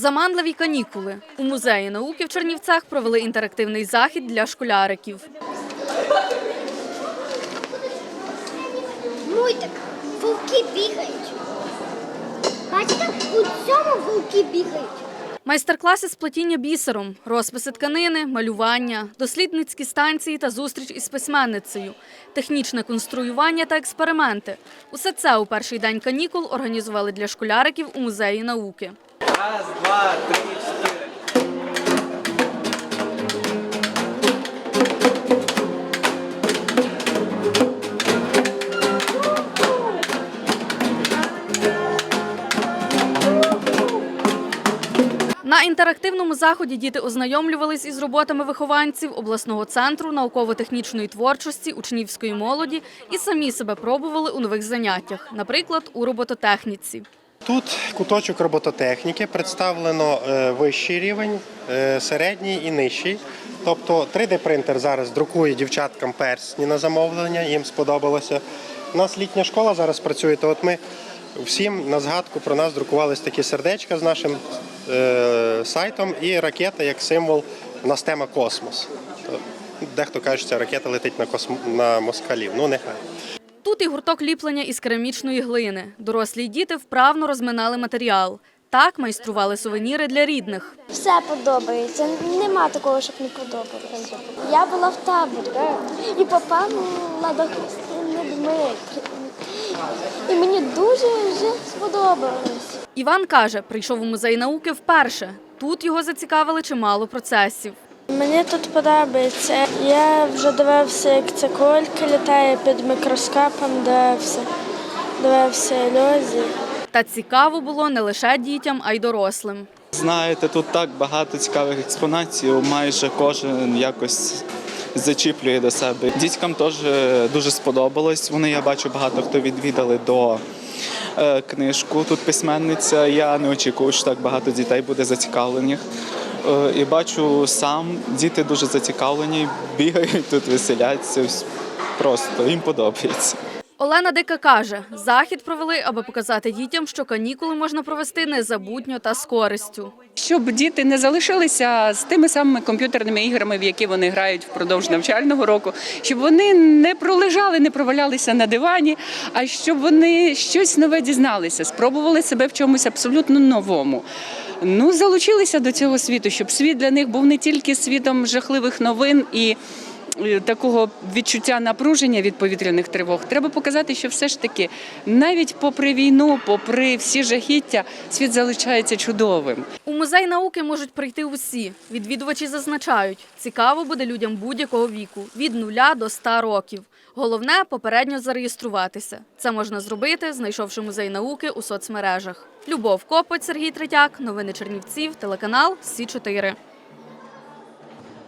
Заманливі канікули. У музеї науки в Чернівцях провели інтерактивний захід для школяриків. Мультик. Вовки бігають. Бачите, у цьому вовки бігають. Майстер-класи з плетіння бісером, розписи тканини, малювання, дослідницькі станції та зустріч із письменницею, технічне конструювання та експерименти. Усе це у перший день канікул організували для школяриків у музеї науки. Раз, два, три, чотири. На інтерактивному заході діти ознайомлювались із роботами вихованців обласного центру науково-технічної творчості учнівської молоді і самі себе пробували у нових заняттях, наприклад, у робототехніці. Тут куточок робототехніки представлено е, вищий рівень, е, середній і нижчий. Тобто 3D-принтер зараз друкує дівчаткам персні на замовлення, їм сподобалося. У нас літня школа зараз працює, то от ми всім на згадку про нас друкувались такі сердечка з нашим е, сайтом і ракета як символ. У нас тема космос. Дехто каже, що ця ракета летить на, косм... на москалів. Ну нехай. Тут і гурток ліплення із керамічної глини. Дорослі й діти вправно розминали матеріал. Так майстрували сувеніри для рідних. Все подобається. Нема такого, щоб не подобалося. Я була в таборі і попала до людьми. І мені дуже вже сподобалось. Іван каже, прийшов у музей науки вперше. Тут його зацікавили чимало процесів. Мені тут подобається. Я вже дивився, як ця колька літає під мікроскопом, дивився, дивився ілюзії. Та цікаво було не лише дітям, а й дорослим. Знаєте, тут так багато цікавих експонатів, майже кожен якось зачіплює до себе. Дітям теж дуже сподобалось. Вони, я бачу, багато хто відвідали до е, книжку. Тут письменниця. Я не очікував, що так багато дітей буде зацікавлених. Е, І бачу сам, діти дуже зацікавлені, бігають тут, веселяться. Просто їм подобається. Олена Дика каже, захід провели, аби показати дітям, що канікули можна провести незабутньо та з користю. Щоб діти не залишилися з тими самими комп'ютерними іграми, в які вони грають впродовж навчального року, щоб вони не пролежали, не провалялися на дивані, а щоб вони щось нове дізналися, спробували себе в чомусь абсолютно новому. Ну, залучилися до цього світу, щоб світ для них був не тільки світом жахливих новин і такого відчуття напруження від повітряних тривог. Треба показати, що все ж таки, навіть попри війну, попри всі жахіття, світ залишається чудовим. У музей науки можуть прийти усі. Відвідувачі зазначають, цікаво буде людям будь-якого віку від нуля до 100 років. Головне попередньо зареєструватися. Це можна зробити, знайшовши музей науки у соцмережах. Любов Копоть, Сергій Третяк, новини Чернівців, телеканал Сі 4